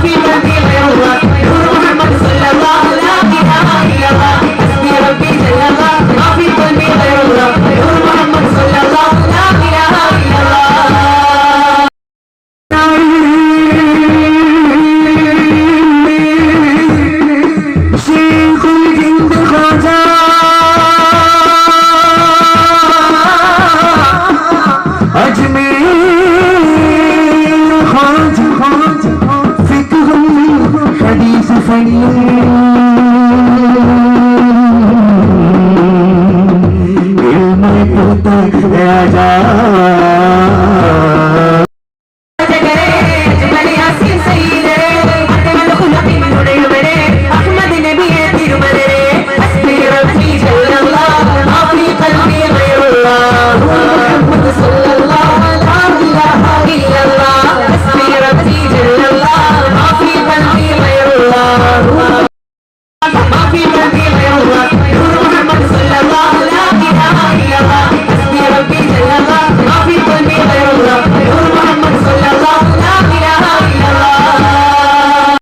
Happy birthday Raja